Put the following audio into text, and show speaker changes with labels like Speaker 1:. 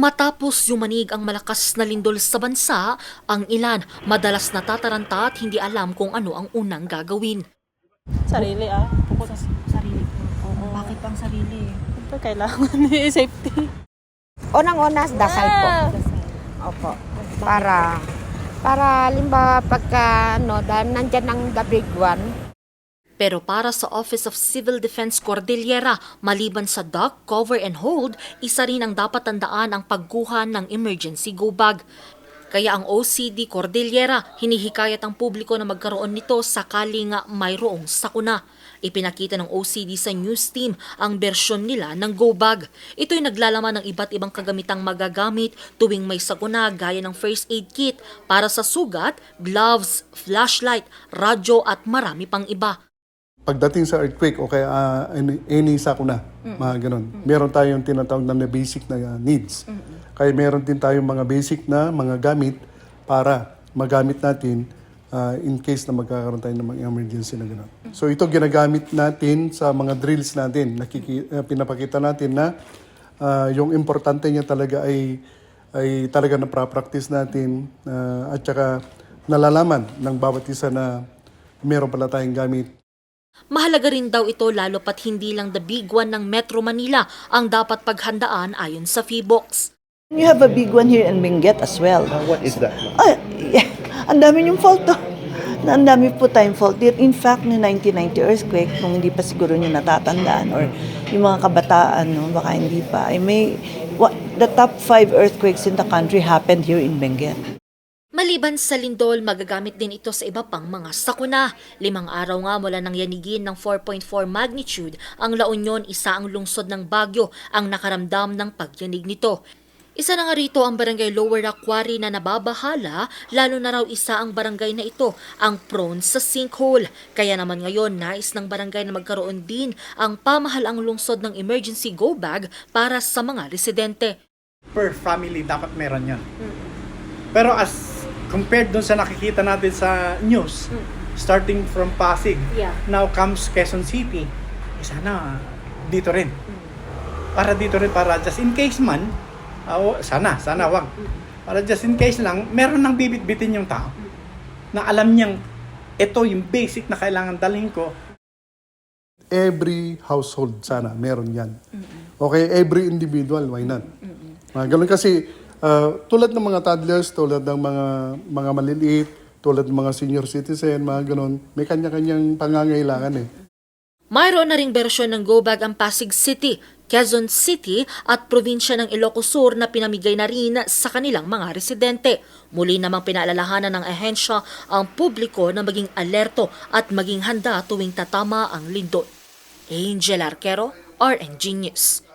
Speaker 1: Matapos yumanig ang malakas na lindol sa bansa, ang ilan madalas natataranta at hindi alam kung ano ang unang gagawin.
Speaker 2: Sarili ah. Bukod sa
Speaker 3: sarili.
Speaker 2: Oo.
Speaker 3: Bakit pang sarili?
Speaker 2: Siyempre, kailangan eh, safety.
Speaker 4: Unang-una, dasal po. Opo. Para, para limba pagka, ano, dahil nandyan ang the big one,
Speaker 1: Pero para sa Office of Civil Defense Cordillera, maliban sa duck, cover and hold, isa rin ang dapat tandaan ang pagkuha ng emergency go bag. Kaya ang OCD Cordillera, hinihikayat ang publiko na magkaroon nito sakali nga mayroong sakuna. Ipinakita ng OCD sa news team ang bersyon nila ng go bag. Ito'y naglalaman ng iba't ibang kagamitang magagamit tuwing may sakuna gaya ng first aid kit para sa sugat, gloves, flashlight, radyo at marami pang iba.
Speaker 5: Pagdating sa earthquake o kaya uh, any, any sakuna, mga ganun. Meron tayong tinatawag na basic na uh, needs. Kaya meron din tayong mga basic na mga gamit para magamit natin uh, in case na magkakaroon tayo ng mga emergency na gano'n. So ito ginagamit natin sa mga drills natin. Nakiki, uh, pinapakita natin na uh, yung importante niya talaga ay ay talaga na practice natin uh, at saka nalalaman ng bawat isa na meron pala tayong gamit
Speaker 1: Mahalaga rin daw ito lalo pat hindi lang the big one ng Metro Manila ang dapat paghandaan ayon sa FIBOX.
Speaker 6: You have a big one here in Benguet as well.
Speaker 7: What is that?
Speaker 6: Ay, yeah. ang dami yung fault to. Na ang dami po tayong fault. There- In fact, no 1990 earthquake, kung hindi pa siguro nyo natatandaan, or yung mga kabataan, no, baka hindi pa, ay may, what, the top five earthquakes in the country happened here in Benguet.
Speaker 1: Maliban sa lindol, magagamit din ito sa iba pang mga sakuna. Limang araw nga mula nang yanigin ng 4.4 magnitude, ang La Union, isa ang lungsod ng Bagyo, ang nakaramdam ng pagyanig nito. Isa na nga rito ang barangay Lower Aquari na nababahala, lalo na raw isa ang barangay na ito ang prone sa sinkhole. Kaya naman ngayon, nais ng barangay na magkaroon din ang pamahalaang lungsod ng emergency go bag para sa mga residente.
Speaker 7: Per family, dapat meron yan. Pero as compared dun sa nakikita natin sa news, starting from Pasig,
Speaker 1: Yeah.
Speaker 7: now comes Quezon City, eh sana dito rin. Para dito rin, para just in case man, ah, o, sana, sana wag. Para just in case lang, meron nang bibit-bitin yung tao. Na alam niyang, ito yung basic na kailangan dalhin ko
Speaker 5: every household sana meron yan. Okay, every individual, why not? Ah, ganun kasi, ah, tulad ng mga toddlers, tulad ng mga mga maliliit, tulad ng mga senior citizen, mga ganun, may kanya-kanyang pangangailangan eh.
Speaker 1: Mayroon na ring bersyon ng Go Bag ang Pasig City, Quezon City at probinsya ng Ilocos Sur na pinamigay na rin sa kanilang mga residente. Muli namang pinaalalahanan ng ahensya ang publiko na maging alerto at maging handa tuwing tatama ang lindol. Angel Arquero, RNG News.